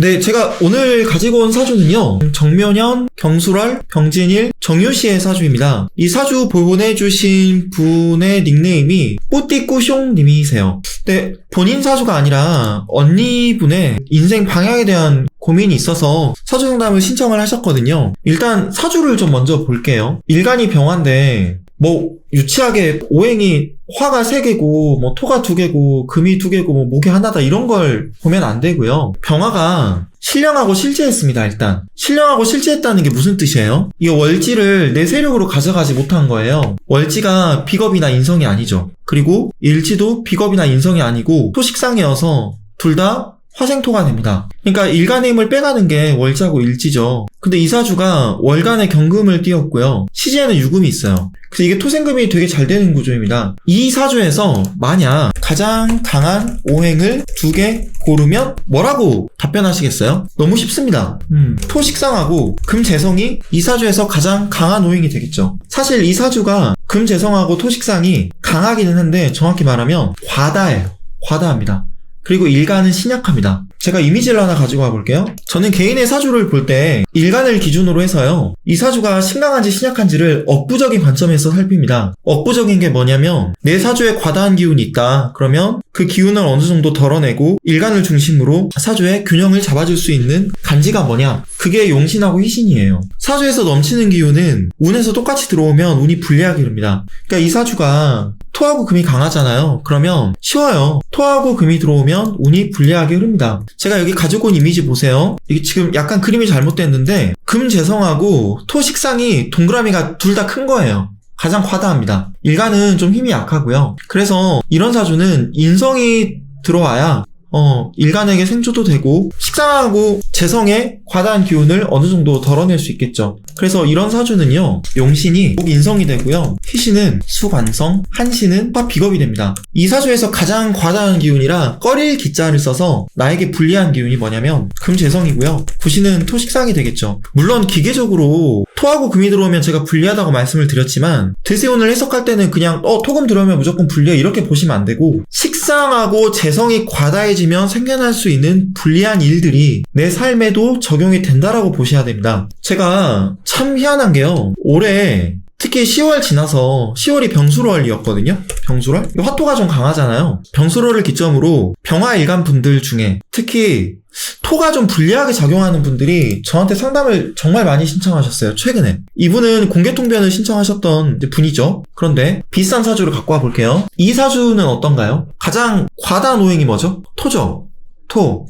네, 제가 오늘 가지고 온 사주는요. 정면현, 경수랄, 병진일, 정유씨의 사주입니다. 이 사주 보내주신 분의 닉네임이 뿌띠꾸숑님이세요. 근데 본인 사주가 아니라 언니분의 인생 방향에 대한 고민이 있어서 사주 상담을 신청을 하셨거든요. 일단 사주를 좀 먼저 볼게요. 일간이 병화인데 뭐 유치하게 오행이 화가 세 개고 뭐 토가 두 개고 금이 두 개고 뭐 목이 하나다 이런 걸 보면 안 되고요. 병화가 신령하고 실제했습니다. 일단 신령하고 실제했다는 게 무슨 뜻이에요? 이 월지를 내 세력으로 가져가지 못한 거예요. 월지가 비겁이나 인성이 아니죠. 그리고 일지도 비겁이나 인성이 아니고 토식상이어서 둘다 화생토가 됩니다. 그러니까 일간의 힘을 빼가는 게 월자고 일지죠. 근데 이 사주가 월간에 경금을 띄웠고요. 시지에는 유금이 있어요. 그래서 이게 토생금이 되게 잘 되는 구조입니다. 이 사주에서 만약 가장 강한 오행을 두 개 고르면 뭐라고 답변하시겠어요? 너무 쉽습니다. 음, 토식상하고 금재성이 이 사주에서 가장 강한 오행이 되겠죠. 사실 이 사주가 금재성하고 토식상이 강하기는 한데 정확히 말하면 과다예요. 과다합니다. 그리고 일간은 신약합니다. 제가 이미지를 하나 가지고 와볼게요. 저는 개인의 사주를 볼 때 일간을 기준으로 해서요. 이 사주가 신강한지 신약한지를 억부적인 관점에서 살핍니다. 억부적인 게 뭐냐면 내 사주에 과다한 기운이 있다. 그러면 그 기운을 어느 정도 덜어내고 일간을 중심으로 사주의 균형을 잡아줄 수 있는 간지가 뭐냐? 그게 용신하고 희신이에요. 사주에서 넘치는 기운은 운에서 똑같이 들어오면 운이 불리하게 이릅니다. 그러니까 이 사주가 토하고 금이 강하잖아요. 그러면 쉬워요. 토하고 금이 들어오면 운이 불리하게 흐릅니다. 제가 여기 가지고 온 이미지 보세요. 이게 지금 약간 그림이 잘못됐는데 금 재성하고 토 식상이 동그라미가 둘 다 큰 거예요. 가장 과다합니다. 일간은 좀 힘이 약하고요. 그래서 이런 사주는 인성이 들어와야 어, 일간에게 생조도 되고 식상하고 재성의 과다한 기운을 어느 정도 덜어낼 수 있겠죠. 그래서 이런 사주는요, 용신이 목인성이 되고요, 희신은 수관성, 한신은 화 비겁이 됩니다. 이 사주에서 가장 과다한 기운이라 꺼릴 기자를 써서 나에게 불리한 기운이 뭐냐면 금재성이고요, 구신은 토식상이 되겠죠. 물론 기계적으로 토하고 금이 들어오면 제가 불리하다고 말씀을 드렸지만 대세운을 해석할 때는 그냥 어 토금 들어오면 무조건 불리해 이렇게 보시면 안 되고 식상하고 재성이 과다해지면 생겨날 수 있는 불리한 일들이 내 삶에도 적용이 된다라고 보셔야 됩니다. 제가 참 희한한 게요. 올해 특히 10월 지나서 10월이 병수월이었거든요. 병수월? 화토가 좀 강하잖아요. 병수월을 기점으로 병화 일간 분들 중에 특히 토가 좀 불리하게 작용하는 분들이 저한테 상담을 정말 많이 신청하셨어요. 최근에. 이분은 공개통변을 신청하셨던 분이죠. 그런데 비싼 사주를 갖고 와 볼게요. 이 사주는 어떤가요? 가장 과다한 오행이 뭐죠? 토죠. 토.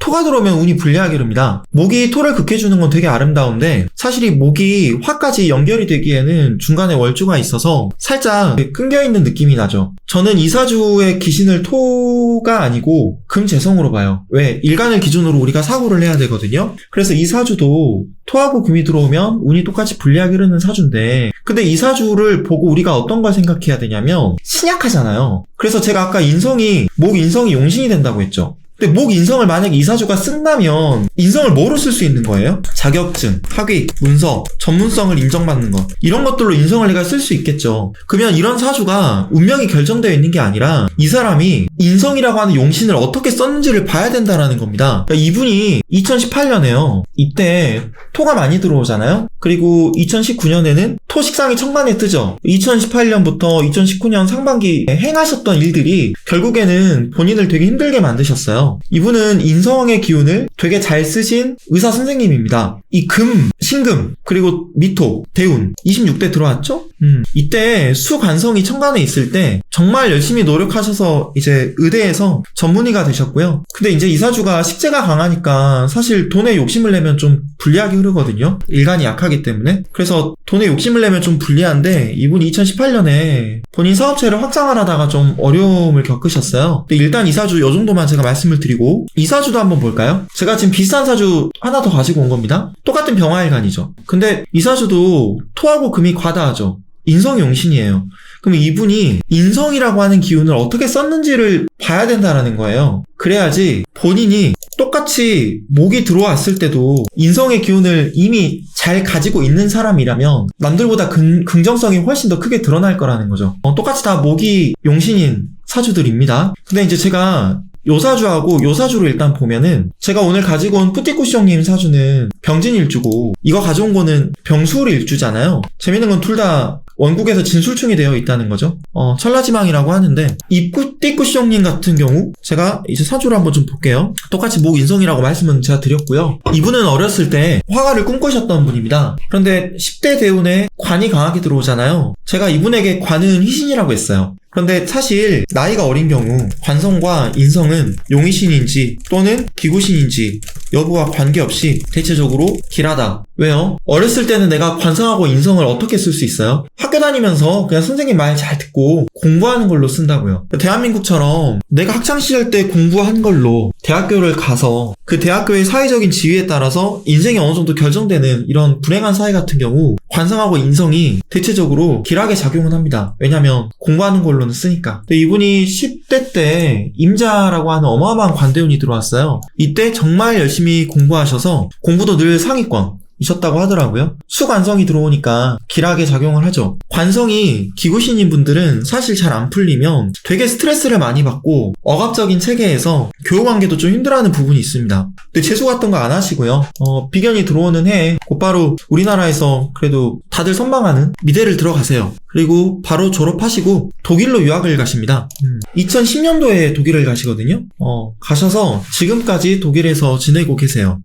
토가 들어오면 운이 불리하게 이릅니다. 목이 토를 극해주는 건 되게 아름다운데 사실 이 목이 화까지 연결이 되기에는 중간에 월주가 있어서 살짝 끊겨있는 느낌이 나죠. 저는 이사주의 기신을 토가 아니고 금재성으로 봐요. 왜? 일간을 기준으로 우리가 사고를 해야 되거든요. 그래서 이 사주도 토하고 금이 들어오면 운이 똑같이 불리하게 흐르는 사주인데 근데 이 사주를 보고 우리가 어떤 걸 생각해야 되냐면 신약하잖아요. 그래서 제가 아까 인성이 목 인성이 용신이 된다고 했죠. 근데 목 인성을 만약에 이사주가 쓴다면 인성을 뭐로 쓸 수 있는 거예요? 자격증, 학위, 문서, 전문성을 인정받는 것 이런 것들로 인성을 내가 쓸 수 있겠죠. 그러면 이런 사주가 운명이 결정되어 있는 게 아니라 이 사람이 인성이라고 하는 용신을 어떻게 썼는지를 봐야 된다라는 겁니다. 그러니까 이분이 2018년에요. 이때 토가 많이 들어오잖아요. 그리고 2019년에는 토식상이 천간에 뜨죠. 2018년부터 2019년 상반기 행하셨던 일들이 결국에는 본인을 되게 힘들게 만드셨어요. 이분은 인성의 기운을 되게 잘 쓰신 의사 선생님입니다. 이 금, 신금, 그리고 미토, 대운, 26대 들어왔죠? 음, 이때 수관성이 천간에 있을 때 정말 열심히 노력하셔서 이제 의대에서 전문의가 되셨고요. 근데 이제 이사주가 식재가 강하니까 사실 돈에 욕심을 내면 좀 불리하게 흐르거든요. 일간이 약하기 때문에. 그래서 돈에 욕심을 내면 좀 불리한데 이분이 2018년에 본인 사업체를 확장을 하다가 좀 어려움을 겪으셨어요. 근데 일단 이사주 요 정도만 제가 말씀을 드리고 이사주도 한번 볼까요? 제가 지금 비싼 사주 하나 더 가지고 온 겁니다. 똑같은 병화일간이죠. 근데 이사주도 토하고 금이 과다하죠. 인성이 용신이에요. 그럼 이분이 인성이라고 하는 기운을 어떻게 썼는지를 봐야 된다라는 거예요. 그래야지 본인이 똑같이 목이 들어왔을 때도 인성의 기운을 이미 잘 가지고 있는 사람이라면 남들보다 근, 긍정성이 훨씬 더 크게 드러날 거라는 거죠. 어, 똑같이 다 목이 용신인 사주들입니다. 근데 이제 제가 요 사주하고 요 사주를 일단 보면은 제가 오늘 가지고 온 뿌띠꾸시 형님 사주는 병진일주고 이거 가져온 거는 병술일주잖아요. 재밌는 건 둘 다 원국에서 진술충이 되어 있다는 거죠. 어, 천라지망이라고 하는데 이 뿌띠꾸시 형님 같은 경우 제가 이제 사주를 한번 좀 볼게요. 똑같이 목 인성이라고 말씀은 제가 드렸고요. 이분은 어렸을 때 화가를 꿈꾸셨던 분입니다. 그런데 10대 대운에 관이 강하게 들어오잖아요. 제가 이분에게 관은 희신이라고 했어요. 그런데 사실 나이가 어린 경우 관성과 인성은 용의신인지 또는 기구신인지 여부와 관계없이 대체적으로 길하다. 왜요? 어렸을 때는 내가 관성하고 인성을 어떻게 쓸 수 있어요? 학교 다니면서 그냥 선생님 말 잘 듣고 공부하는 걸로 쓴다고요. 대한민국처럼 내가 학창시절 때 공부한 걸로 대학교를 가서 그 대학교의 사회적인 지위에 따라서 인생이 어느 정도 결정되는 이런 불행한 사회 같은 경우 관성하고 인성이 대체적으로 길하게 작용은 합니다. 왜냐면 공부하는 걸로는 쓰니까. 근데 이분이 10대 때 임자라고 하는 어마어마한 관대운이 들어왔어요. 이때 정말 열심히 공부하셔서 공부도 늘 상위권. 이셨다고 하더라고요. 수관성이 들어오니까 길하게 작용을 하죠. 관성이 기구신인 분들은 사실 잘 안 풀리면 되게 스트레스를 많이 받고 억압적인 체계에서 교우 관계도 좀 힘들어하는 부분이 있습니다. 근데 재수 같은 거 안 하시고요. 어, 비견이 들어오는 해에 곧바로 우리나라에서 그래도 다들 선망하는 미대를 들어가세요. 그리고 바로 졸업하시고 독일로 유학을 가십니다. 2010년도에 독일을 가시거든요. 어, 가셔서 지금까지 독일에서 지내고 계세요.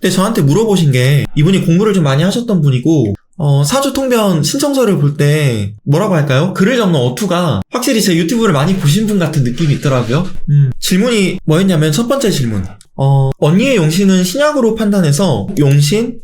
근데 저한테 물어보신 게 이분이 공부를 좀 많이 하셨던 분이고 어, 사주 통변 신청서를 볼 때 뭐라고 할까요? 글을 적는 어투가 확실히 제 유튜브를 많이 보신 분 같은 느낌이 있더라고요. 음, 질문이 뭐였냐면 첫 번째 질문. 어, 언니의 용신은 신약으로 판단해서 용신,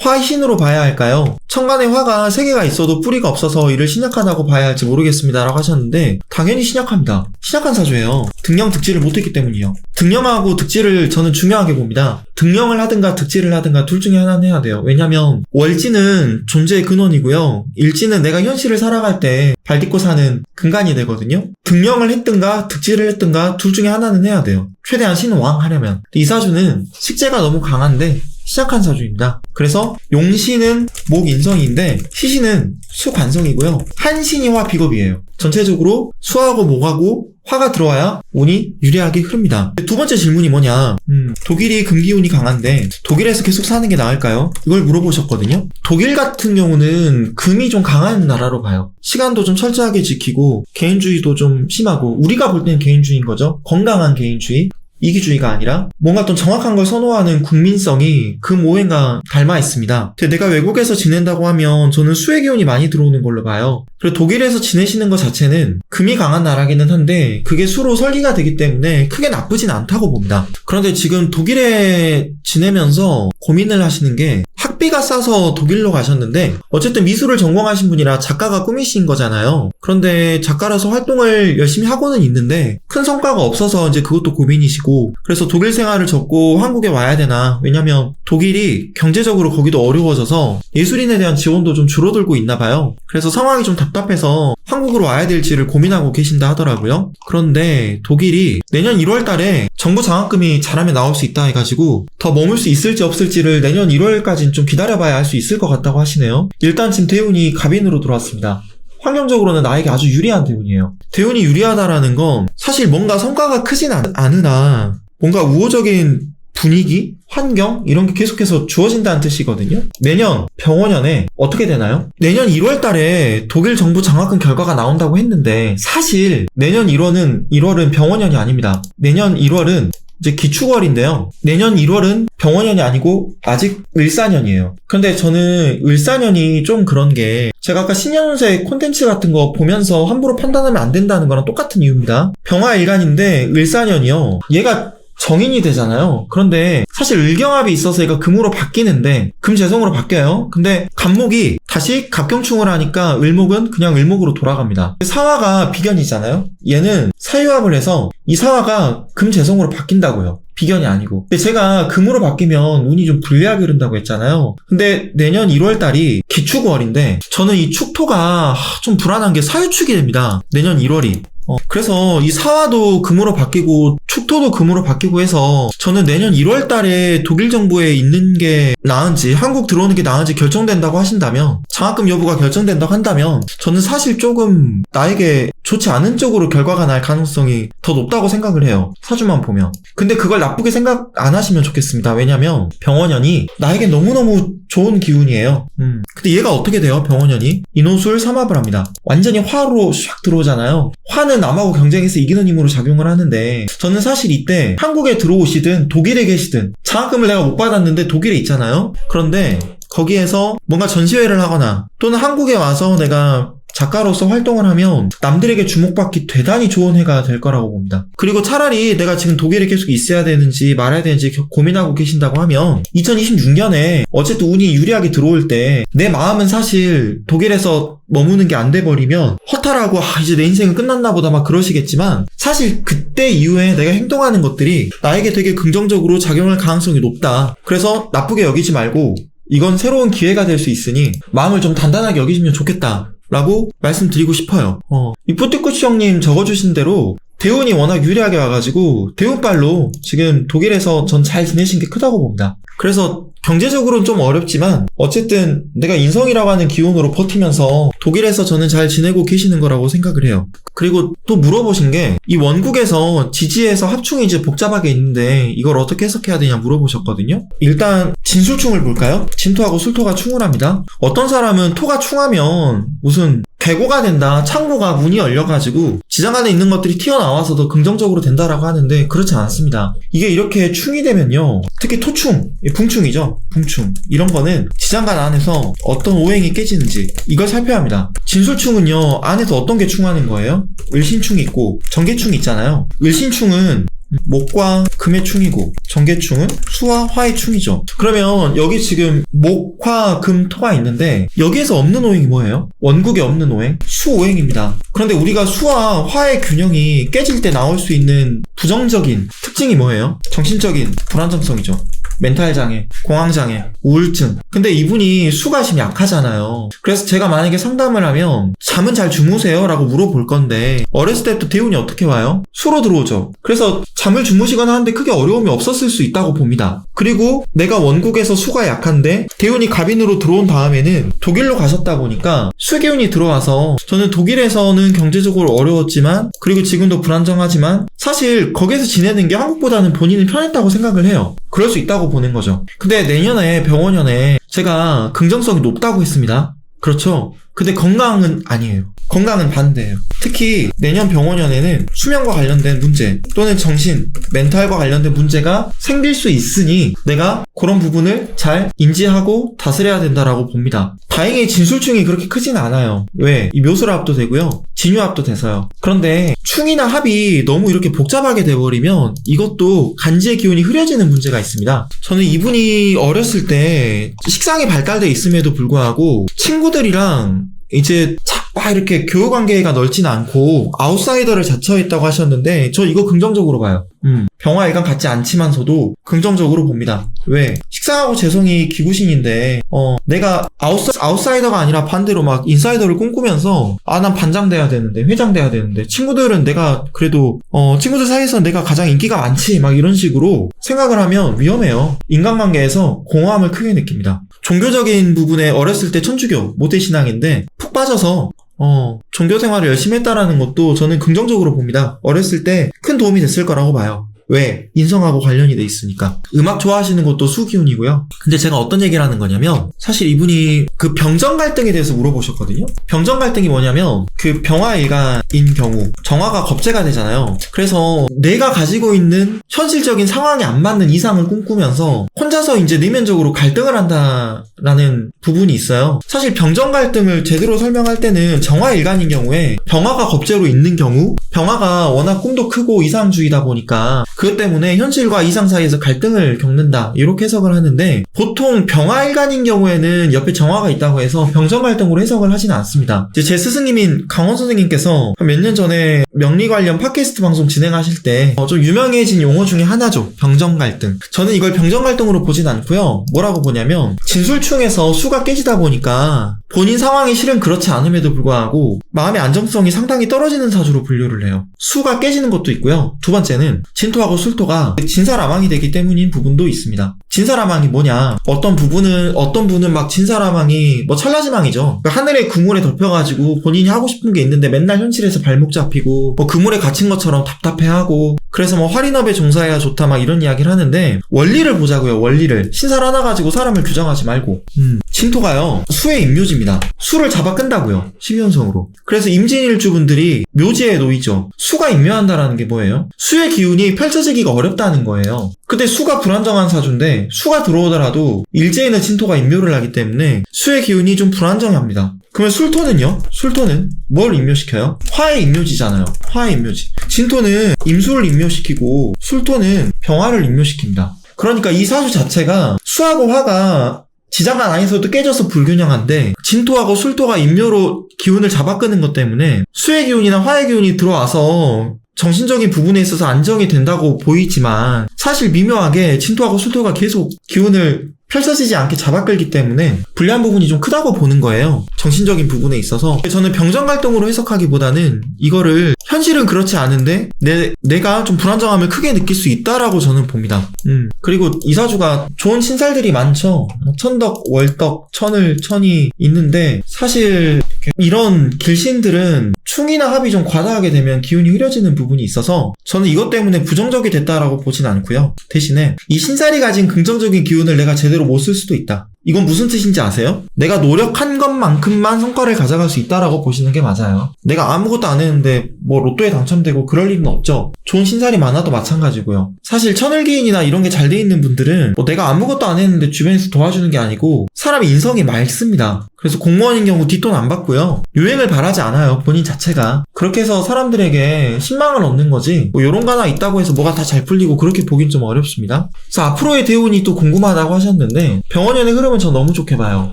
화신으로 봐야 할까요? 천간에 화가 3개가 있어도 뿌리가 없어서 이를 신약하다고 봐야 할지 모르겠습니다. 라고 하셨는데, 당연히 신약합니다. 신약한 사주예요. 등령 득지를 못했기 때문이요. 등령하고 득지를 저는 중요하게 봅니다. 등령을 하든가 득지를 하든가 둘 중에 하나는 해야 돼요. 왜냐면, 월지는 존재의 근원이고요. 일지는 내가 현실을 살아갈 때 발딛고 사는 근간이 되거든요. 등령을 했든가 득지를 했든가 둘 중에 하나는 해야 돼요. 최대한 신왕 하려면. 이 사주는 식재가 너무 강한데, 시작한 사주입니다. 그래서 용신은 목인성인데 시신은 수관성이고요. 한신이 화 비겁이에요. 전체적으로 수하고 목하고 화가 들어와야 운이 유리하게 흐릅니다. 두 번째 질문이 뭐냐? 음, 독일이 금기운이 강한데 독일에서 계속 사는 게 나을까요? 이걸 물어보셨거든요. 독일 같은 경우는 금이 좀 강한 나라로 봐요. 시간도 좀 철저하게 지키고 개인주의도 좀 심하고 우리가 볼 때는 개인주의인 거죠. 건강한 개인주의. 이기주의가 아니라 뭔가 좀 정확한 걸 선호하는 국민성이 그 모행과 닮아 있습니다. 내가 외국에서 지낸다고 하면 저는 수의 기운이 많이 들어오는 걸로 봐요. 그리고 독일에서 지내시는 것 자체는 금이 강한 나라기는 한데 그게 수로 설계가 되기 때문에 크게 나쁘진 않다고 봅니다. 그런데 지금 독일에 지내면서 고민을 하시는 게 학비가 싸서 독일로 가셨는데 어쨌든 미술을 전공하신 분이라 작가가 꿈이신 거잖아요. 그런데 작가라서 활동을 열심히 하고는 있는데 큰 성과가 없어서 이제 그것도 고민이시고 그래서 독일 생활을 접고 한국에 와야 되나 왜냐면 독일이 경제적으로 거기도 어려워져서 예술인에 대한 지원도 좀 줄어들고 있나 봐요. 그래서 상황이 좀 답답해서 한국으로 와야 될지를 고민하고 계신다 하더라고요. 그런데 독일이 내년 1월 달에 정부 장학금이 잘하면 나올 수 있다 해가지고 더 머물 수 있을지 없을지를 내년 1월까지는 좀 기다려봐야 알 수 있을 것 같다고 하시네요. 일단 지금 대운이 갑인으로 들어왔습니다. 환경적으로는 나에게 아주 유리한 대운이에요. 대운이 유리하다라는 건 사실 뭔가 성과가 크진 않, 않으나 뭔가 우호적인 분위기, 환경 이런 게 계속해서 주어진다는 뜻이거든요. 내년 병원연에 어떻게 되나요? 내년 1월 달에 독일 정부 장학금 결과가 나온다고 했는데 사실 내년 1월은 1월은 병원연이 아닙니다. 내년 1월은 이제 기축월인데요. 내년 1월은 병원연이 아니고 아직 을사년이에요. 근데 저는 을사년이 좀 그런 게 제가 아까 신년운세 콘텐츠 같은 거 보면서 함부로 판단하면 안 된다는 거랑 똑같은 이유입니다. 병화일간인데 을사년이요. 얘가 정인이 되잖아요. 그런데 사실 을경합이 있어서 얘가 금으로 바뀌는데 금재성으로 바뀌어요. 근데 간목이 다시 갑경충을 하니까 을목은 그냥 을목으로 돌아갑니다. 사화가 비견이잖아요. 얘는 사유합을 해서 이 사화가 금재성으로 바뀐다고요. 비견이 아니고. 근데 제가 금으로 바뀌면 운이 좀 불리하게 흐른다고 했잖아요. 근데 내년 1월 달이 기축월인데 저는 이 축토가 좀 불안한 게 사유축이 됩니다. 내년 1월이. 어, 그래서 이 사화도 금으로 바뀌고 축토도 금으로 바뀌고 해서 저는 내년 1월 달에 독일 정부에 있는 게 나은지 한국 들어오는 게 나은지 결정된다고 하신다면 장학금 여부가 결정된다고 한다면 저는 사실 조금 나에게 좋지 않은 쪽으로 결과가 날 가능성이 더 높다고 생각을 해요. 사주만 보면. 근데 그걸 나쁘게 생각 안 하시면 좋겠습니다. 왜냐면 병원연이 나에게 너무너무 좋은 기운이에요. 음. 근데 얘가 어떻게 돼요? 병원연이 인호술 삼합을 합니다. 완전히 화로 샥 들어오잖아요. 화는 남하고 경쟁해서 이기는 힘으로 작용을 하는데 저는 사실 이때 한국에 들어오시든 독일에 계시든 장학금을 내가 못 받았는데 독일에 있잖아요. 그런데 거기에서 뭔가 전시회를 하거나 또는 한국에 와서 내가 작가로서 활동을 하면 남들에게 주목받기 대단히 좋은 해가 될 거라고 봅니다. 그리고 차라리 내가 지금 독일에 계속 있어야 되는지 말아야 되는지 겨- 고민하고 계신다고 하면 2026년에 어쨌든 운이 유리하게 들어올 때 내 마음은 사실 독일에서 머무는 게 안 돼버리면 허탈하고 아 이제 내 인생은 끝났나 보다 막 그러시겠지만 사실 그때 이후에 내가 행동하는 것들이 나에게 되게 긍정적으로 작용할 가능성이 높다. 그래서 나쁘게 여기지 말고 이건 새로운 기회가 될 수 있으니 마음을 좀 단단하게 여기시면 좋겠다. 라고 말씀드리고 싶어요. 어, 이 뿌띠꾸치 형님 적어주신 대로 대운이 워낙 유리하게 와가지고 대운빨로 지금 독일에서 전 잘 지내신 게 크다고 봅니다. 그래서 경제적으로는 좀 어렵지만 어쨌든 내가 인성이라고 하는 기운으로 버티면서 독일에서 저는 잘 지내고 계시는 거라고 생각을 해요. 그리고 또 물어보신 게 이 원국에서 지지에서 합충이 이제 복잡하게 있는데 이걸 어떻게 해석해야 되냐 물어보셨거든요. 일단 진술충을 볼까요? 진토하고 술토가 충을 합니다. 어떤 사람은 토가 충하면 무슨 괴고가 된다, 창고가 문이 열려가지고 지장 안에 있는 것들이 튀어나와서 더 긍정적으로 된다라고 하는데 그렇지 않습니다. 이게 이렇게 충이 되면요. 특히 토충, 이 풍충이죠. 풍충. 이런 거는 지장간 안에서 어떤 오행이 깨지는지 이걸 살펴야 합니다. 진술충은요. 안에서 어떤 게 충하는 거예요? 을신충이 있고 정계충이 있잖아요. 을신충은 목과 금의 충이고 정계충은 수와 화의 충이죠. 그러면 여기 지금 목, 화, 금, 토가 있는데 여기에서 없는 오행이 뭐예요? 원국에 없는 오행? 수오행입니다. 그런데 우리가 수와 화의 균형이 깨질 때 나올 수 있는 부정적인 특징이 뭐예요? 정신적인 불안정성이죠. 멘탈 장애, 공황 장애, 우울증. 근데 이분이 수가 지금 약하잖아요. 그래서 제가 만약에 상담을 하면 잠은 잘 주무세요라고 물어볼 건데 어렸을 때부터 대운이 어떻게 와요? 수로 들어오죠. 그래서 잠을 주무시거나 하는데 크게 어려움이 없었을 수 있다고 봅니다. 그리고 내가 원국에서 수가 약한데 대운이 갑인으로 들어온 다음에는 독일로 가셨다 보니까 수기운이 들어와서 저는 독일에서는 경제적으로 어려웠지만 그리고 지금도 불안정하지만 사실 거기에서 지내는 게 한국보다는 본인은 편했다고 생각을 해요. 그럴 수 있다고 보는 거죠. 근데 내년에 병원연에 제가 긍정성이 높다고 했습니다. 그렇죠. 근데 건강은 아니에요. 건강은 반대예요. 특히 내년 병원연에는 수면과 관련된 문제 또는 정신, 멘탈과 관련된 문제가 생길 수 있으니 내가 그런 부분을 잘 인지하고 다스려야 된다라고 봅니다. 다행히 진술충이 그렇게 크진 않아요. 왜? 이 묘술합도 되고요. 진유합도 돼서요. 그런데 충이나 합이 너무 이렇게 복잡하게 돼버리면 이것도 간지의 기운이 흐려지는 문제가 있습니다. 저는 이분이 어렸을 때 식상이 발달돼 있음에도 불구하고 친구들이랑 이제 자- 막 이렇게 교우 관계가 넓지는 않고 아웃사이더를 자처했다고 하셨는데 저 이거 긍정적으로 봐요. 음, 병화 일간 같지 않지만서도 긍정적으로 봅니다. 왜? 식상하고 재성이 기구신인데 어 내가 아웃사, 아웃사이더가 아니라 반대로 막 인사이더를 꿈꾸면서 아 난 반장 돼야 되는데 회장 돼야 되는데 친구들은 내가 그래도 어 친구들 사이에서 내가 가장 인기가 많지 막 이런 식으로 생각을 하면 위험해요. 인간관계에서 공허함을 크게 느낍니다. 종교적인 부분에 어렸을 때 천주교 모태신앙인데 푹 빠져서 어, 종교 생활을 열심히 했다라는 것도 저는 긍정적으로 봅니다. 어렸을 때 큰 도움이 됐을 거라고 봐요. 왜? 인성하고 관련이 돼 있으니까. 음악 좋아하시는 것도 수기운이고요. 근데 제가 어떤 얘기를 하는 거냐면, 사실 이분이 그 병정 갈등에 대해서 물어보셨거든요? 병정 갈등이 뭐냐면, 그 병화 일간인 경우, 정화가 겁재가 되잖아요. 그래서 내가 가지고 있는 현실적인 상황에 안 맞는 이상을 꿈꾸면서, 혼자서 이제 내면적으로 갈등을 한다라는 부분이 있어요. 사실 병정 갈등을 제대로 설명할 때는 정화 일간인 경우에 병화가 겁재로 있는 경우 병화가 워낙 꿈도 크고 이상주의다 보니까 그것 때문에 현실과 이상 사이에서 갈등을 겪는다. 이렇게 해석을 하는데 보통 병화일간인 경우에는 옆에 정화가 있다고 해서 병정 갈등으로 해석을 하지는 않습니다. 제 스승님인 강원 선생님께서 몇 년 전에 명리 관련 팟캐스트 방송 진행하실 때 좀 유명해진 용어 중에 하나죠. 병정 갈등. 저는 이걸 병정 갈등으로 보진 않고요. 뭐라고 보냐면 진술충에서 수가 깨지다 보니까 본인 상황이 실은 그렇지 않음에도 불구하고 마음의 안정성이 상당히 떨어지는 사주로 분류를 해요. 수가 깨지는 것도 있고요. 두 번째는 진토 하고 술토가 진사라망이 되기 때문인 부분도 있습니다. 진사라망이 뭐냐? 어떤 부분은 어떤 분은 막 진사라망이 뭐 찰나지망이죠. 그러니까 하늘의 그물에 덮여가지고 본인이 하고 싶은 게 있는데 맨날 현실에서 발목 잡히고 뭐 그물에 갇힌 것처럼 답답해하고 그래서 뭐 활인업에 종사해야 좋다 막 이런 이야기를 하는데 원리를 보자고요. 원리를 신살 하나 가지고 사람을 규정하지 말고 음, 진토가요 수의 임묘지입니다. 수를 잡아 끈다고요. 십연성으로. 그래서 임진일주분들이 묘지에 놓이죠. 수가 임묘한다라는 게 뭐예요? 수의 기운이 펼쳐지기가 어렵다는 거예요. 근데 수가 불안정한 사주인데 수가 들어오더라도 일제에는 진토가 임묘를 하기 때문에 수의 기운이 좀 불안정합니다. 그러면 술토는요? 술토는 뭘 임묘시켜요? 화의 임묘지잖아요. 화의 임묘지. 진토는 임수를 임묘시키고 술토는 병화를 임묘시킵니다. 그러니까 이 사주 자체가 수하고 화가 지장간 안에서도 깨져서 불균형한데 진토하고 술토가 임묘로 기운을 잡아 끄는 것 때문에 수의 기운이나 화의 기운이 들어와서 정신적인 부분에 있어서 안정이 된다고 보이지만 사실 미묘하게 진토하고 술토가 계속 기운을 펼쳐지지 않게 잡아 끌기 때문에 불리한 부분이 좀 크다고 보는 거예요. 정신적인 부분에 있어서 저는 병정 갈등으로 해석하기보다는 이거를 현실은 그렇지 않은데 내, 내가 좀 불안정함을 크게 느낄 수 있다라고 저는 봅니다. 음. 그리고 이사주가 좋은 신살들이 많죠. 천덕, 월덕, 천을, 천이 있는데 사실 이런 길신들은 충이나 합이 좀 과다하게 되면 기운이 흐려지는 부분이 있어서 저는 이것 때문에 부정적이 됐다라고 보진 않고요. 대신에 이 신살이 가진 긍정적인 기운을 내가 제대로 못 쓸 수도 있다. 이건 무슨 뜻인지 아세요? 내가 노력한 것만큼만 성과를 가져갈 수 있다라고 보시는 게 맞아요. 내가 아무것도 안 했는데 뭐 로또에 당첨되고 그럴 일은 없죠. 좋은 신살이 많아도 마찬가지고요. 사실 천을기인이나 이런 게 잘 돼 있는 분들은 뭐 내가 아무것도 안 했는데 주변에서 도와주는 게 아니고 사람이 인성이 맑습니다. 그래서 공무원인 경우 뒷돈 안 받고요. 유행을 바라지 않아요. 본인 자체가. 그렇게 해서 사람들에게 신망을 얻는 거지. 뭐 요런 거 하나 있다고 해서 뭐가 다 잘 풀리고 그렇게 보긴 좀 어렵습니다. 그래서 앞으로의 대운이 또 궁금하다고 하셨는데 병원연의 흐름 은저 너무 좋게 봐요.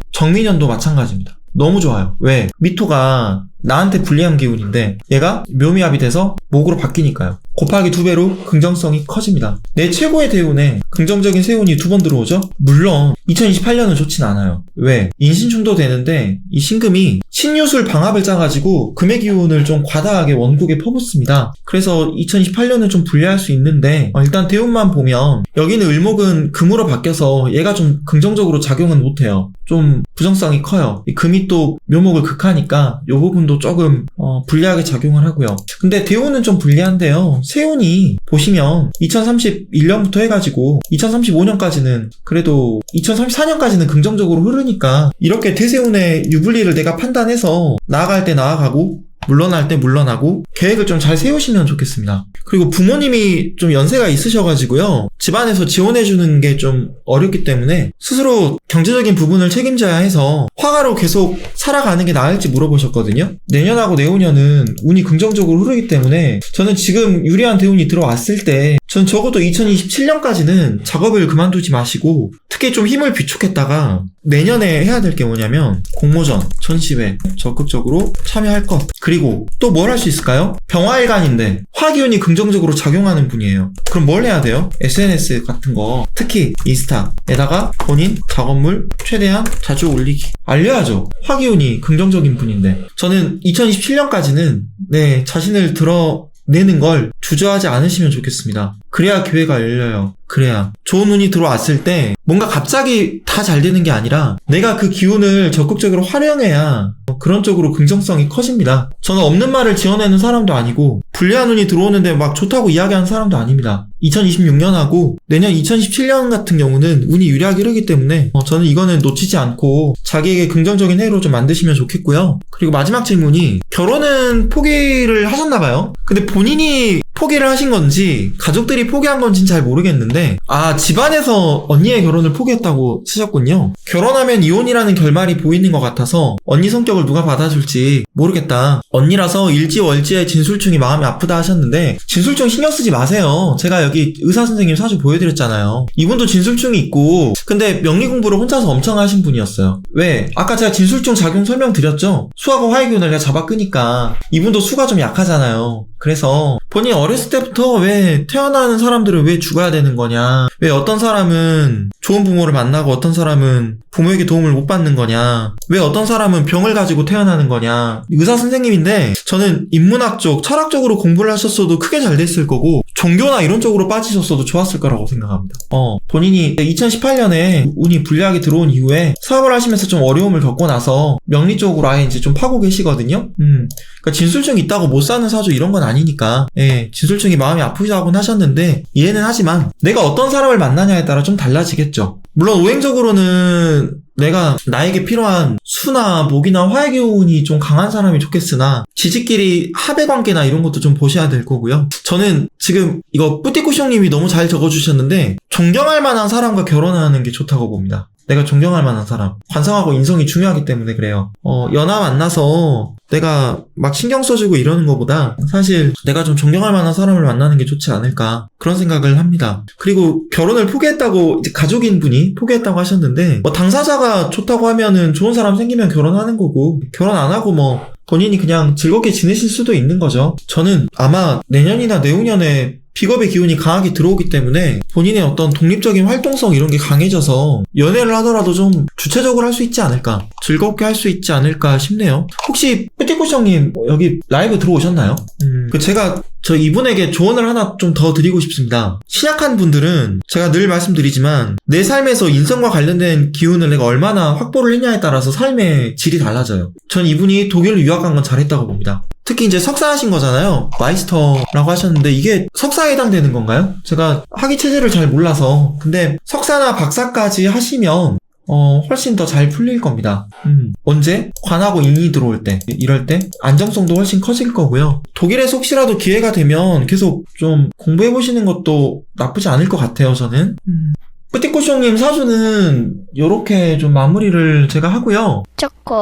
정민연도 마찬가지입니다. 너무 좋아요. 왜? 미토가 나한테 불리한 기운인데 얘가 묘미합이 돼서 목으로 바뀌니까요. 곱하기 두 배로 긍정성이 커집니다. 내 최고의 대운에 긍정적인 세운이 두 번 들어오죠? 물론 2028년은 좋진 않아요. 왜? 인신충도 되는데 이 신금이 신유술 방합을 짜가지고 금의 기운을 좀 과다하게 원국에 퍼붓습니다. 그래서 2028년은 좀 불리할 수 있는데 어, 일단 대운만 보면 여기는 을목은 금으로 바뀌어서 얘가 좀 긍정적으로 작용은 못해요. 좀 부정성이 커요. 이 금이 또 묘목을 극하니까 이 부분 도 조금 어, 불리하게 작용을 하고요. 근데 대운은 좀 불리한데요. 세운이 보시면 2031년부터 해가지고 2035년까지는 그래도 2034년까지는 긍정적으로 흐르니까 이렇게 태세운의 유불리를 내가 판단해서 나아갈 때 나아가고 물러날 때 물러나고 계획을 좀 잘 세우시면 좋겠습니다. 그리고 부모님이 좀 연세가 있으셔가지고요. 집안에서 지원해주는 게 좀 어렵기 때문에 스스로 경제적인 부분을 책임져야 해서 화가로 계속 살아가는 게 나을지 물어보셨거든요. 내년하고 내후년은 운이 긍정적으로 흐르기 때문에 저는 지금 유리한 대운이 들어왔을 때 전 적어도 2027년까지는 작업을 그만두지 마시고 특히 좀 힘을 비축했다가 내년에 해야 될 게 뭐냐면 공모전, 전시회 적극적으로 참여할 것 그리고 또 뭘 할 수 있을까요? 병화일간인데 화기운이 긍정적으로 작용하는 분이에요. 그럼 뭘 해야 돼요? SNS 같은 거 특히 인스타에다가 본인 작업물 최대한 자주 올리기 알려야죠. 화기운이 긍정적인 분인데 저는 2027년까지는 네 자신을 들어 내는 걸 주저하지 않으시면 좋겠습니다. 그래야 기회가 열려요. 그래야. 좋은 운이 들어왔을 때 뭔가 갑자기 다 잘 되는 게 아니라 내가 그 기운을 적극적으로 활용해야 그런 쪽으로 긍정성이 커집니다. 저는 없는 말을 지어내는 사람도 아니고 불리한 운이 들어오는데 막 좋다고 이야기하는 사람도 아닙니다. 2026년하고 내년 2017년 같은 경우는 운이 유리하게 흐르기 때문에 어, 저는 이거는 놓치지 않고 자기에게 긍정적인 해로 좀 만드시면 좋겠고요. 그리고 마지막 질문이 결혼은 포기를 하셨나봐요. 근데 본인이 포기를 하신 건지 가족들이 포기한 건지는 잘 모르겠는데 아 집안에서 언니의 결혼을 포기했다고 쓰셨군요. 결혼하면 이혼이라는 결말이 보이는 것 같아서 언니 성격을 누가 받아줄지 모르겠다. 언니라서 일지월지에 진술충이 마음이 아프다 하셨는데 진술충 신경 쓰지 마세요. 제가 여기 의사 선생님 사주 보여드렸잖아요. 이분도 진술충이 있고 근데 명리 공부를 혼자서 엄청 하신 분이었어요. 왜? 아까 제가 진술충 작용 설명드렸죠. 수하고 기운을 내가 잡아 끄니까 이분도 수가 좀 약하잖아요. 그래서 본인이 어렸을 때부터 왜 태어나는 사람들은 왜 죽어야 되는 거냐? 왜 어떤 사람은 좋은 부모를 만나고 어떤 사람은 부모에게 도움을 못 받는 거냐? 왜 어떤 사람은 병을 가지고 태어나는 거냐? 의사 선생님인데 저는 인문학 쪽, 철학 쪽으로 공부를 하셨어도 크게 잘 됐을 거고 종교나 이런 쪽으로 빠지셨어도 좋았을 거라고 생각합니다. 어, 본인이 2018년에 운이 불리하게 들어온 이후에 사업을 하시면서 좀 어려움을 겪고 나서 명리 쪽으로 아예 이제 좀 파고 계시거든요. 음, 그러니까 진술증 있다고 못 사는 사주 이런 건 아니니까, 예, 진술증이 마음이 아프다고는 하셨는데 이해는 하지만 내가 어떤 사람을 만나냐에 따라 좀 달라지겠죠. 물론 오행적으로는 내가 나에게 필요한 수나 목이나 화의 기운이 좀 강한 사람이 좋겠으나 지지끼리 합의 관계나 이런 것도 좀 보셔야 될 거고요. 저는 지금 이거 뿌띠꾸숑님이 너무 잘 적어주셨는데 존경할 만한 사람과 결혼하는 게 좋다고 봅니다. 내가 존경할 만한 사람. 관상하고 인성이 중요하기 때문에 그래요. 어, 연하 만나서 내가 막 신경 써주고 이러는 것보다 사실 내가 좀 존경할 만한 사람을 만나는 게 좋지 않을까 그런 생각을 합니다. 그리고 결혼을 포기했다고 이제 가족인 분이 포기했다고 하셨는데 뭐 당사자가 좋다고 하면은 좋은 사람 생기면 결혼하는 거고 결혼 안 하고 뭐 본인이 그냥 즐겁게 지내실 수도 있는 거죠. 저는 아마 내년이나 내후년에 비겁의 기운이 강하게 들어오기 때문에 본인의 어떤 독립적인 활동성 이런 게 강해져서 연애를 하더라도 좀 주체적으로 할 수 있지 않을까 즐겁게 할 수 있지 않을까 싶네요. 혹시 뿌띠꾸형님 여기 라이브 들어오셨나요? 음, 그 제가 저 이분에게 조언을 하나 좀 더 드리고 싶습니다. 신약한 분들은 제가 늘 말씀드리지만 내 삶에서 인성과 관련된 기운을 내가 얼마나 확보를 했냐에 따라서 삶의 질이 달라져요. 전 이분이 독일을 유학 간 건 잘했다고 봅니다 특히 이제 석사 하신 거잖아요. 마이스터라고 하셨는데 이게 석사에 해당되는 건가요? 제가 학위 체제를 잘 몰라서. 근데 석사나 박사까지 하시면 어, 훨씬 더 잘 풀릴 겁니다. 음, 언제? 관하고 인이 들어올 때, 이럴 때, 안정성도 훨씬 커질 거고요. 독일에서 혹시라도 기회가 되면 계속 좀 공부해보시는 것도 나쁘지 않을 것 같아요, 저는. 음. 뿌띠꼬숑님 사주는 이렇게 좀 마무리를 제가 하고요. 초코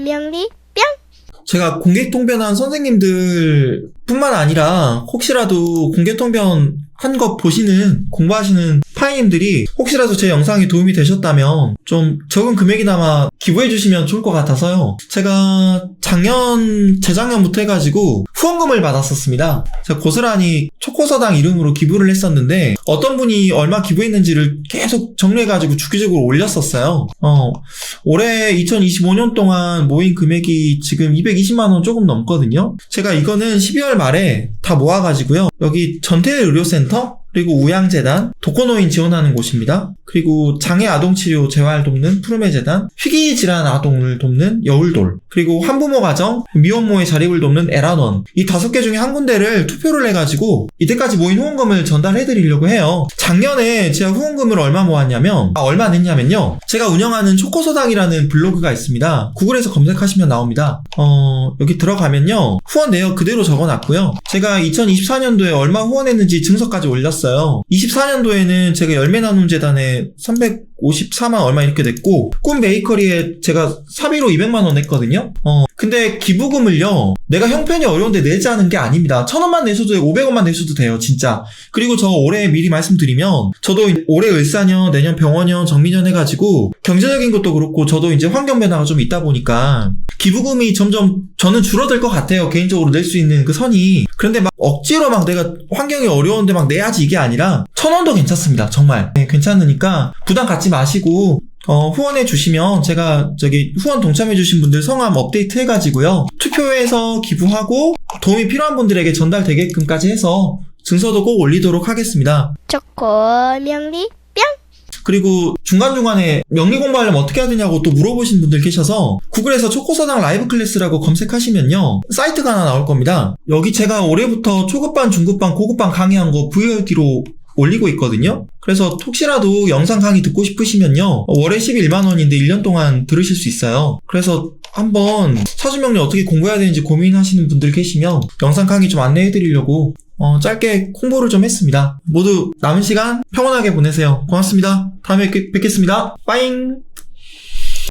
명리 제가 공개통변한 선생님들 뿐만 아니라 혹시라도 공개통변 한거 보시는 공부하시는 파이님들이 혹시라도 제 영상이 도움이 되셨다면 좀 적은 금액이나마 기부해 주시면 좋을 것 같아서요. 제가 작년 재작년부터 해가지고 후원금을 받았었습니다. 제가 고스란히 초코서당 이름으로 기부를 했었는데 어떤 분이 얼마 기부했는지를 계속 정리해가지고 주기적으로 올렸었어요. 어, 올해 2025년 동안 모인 금액이 지금 220만 원 조금 넘거든요. 제가 이거는 12월 말에 다 모아가지고요. 여기 전태일 의료센터 그리고 우양재단, 독거노인 지원하는 곳입니다. 그리고 장애 아동 치료 재활 돕는 푸르메 재단, 희귀 질환 아동을 돕는 여울돌, 그리고 한부모 가정, 미혼모의 자립을 돕는 에란원 이 다섯 개 중에 한 군데를 투표를 해가지고 이때까지 모인 후원금을 전달해드리려고 해요. 작년에 제가 후원금을 얼마 모았냐면 아, 얼마 냈냐면요. 제가 운영하는 초코소당이라는 블로그가 있습니다. 구글에서 검색하시면 나옵니다. 어, 여기 들어가면요. 후원 내역 그대로 적어놨고요. 제가 2024년도에 얼마 후원했는지 증서까지 올렸어요. 24년도에는 제가 열매 나눔 재단에 354만 얼마 이렇게 냈고 꿈 베이커리에 제가 사비로 200만 원 냈거든요. 어, 근데 기부금을요. 내가 형편이 어려운데 내자는 게 아닙니다. 천 원만 내셔도 되고 500원만 내셔도 돼요. 진짜. 그리고 저 올해 미리 말씀드리면 저도 올해 을사년, 내년 병원년, 정민년 해가지고 경제적인 것도 그렇고 저도 이제 환경 변화가 좀 있다 보니까 기부금이 점점 저는 줄어들 것 같아요. 개인적으로 낼 수 있는 그 선이. 그런데 막 억지로 막 내가 환경이 어려운데 막 내야지 이게 아니라 천 원도 괜찮습니다. 정말. 네, 괜찮으니까 부담 갖지 마시고 어, 후원해 주시면 제가 저기 후원 동참해 주신 분들 성함 업데이트 해가지고요. 투표해서 기부하고 도움이 필요한 분들에게 전달되게끔까지 해서 증서도 꼭 올리도록 하겠습니다. 초코 명리 그리고 중간중간에 명리 공부하려면 어떻게 해야 되냐고 또 물어보신 분들 계셔서 구글에서 초코서당 라이브 클래스라고 검색하시면요. 사이트가 하나 나올 겁니다. 여기 제가 올해부터 초급반, 중급반, 고급반 강의한 거 VOD로 올리고 있거든요. 그래서 혹시라도 영상 강의 듣고 싶으시면요. 월에 11만원인데 1년 동안 들으실 수 있어요. 그래서 한번 사주명리 어떻게 공부해야 되는지 고민하시는 분들 계시면 영상 강의 좀 안내해 드리려고 어, 짧게 홍보를 좀 했습니다. 모두 남은 시간 평온하게 보내세요. 고맙습니다. 다음에 뵙- 뵙겠습니다. 빠잉!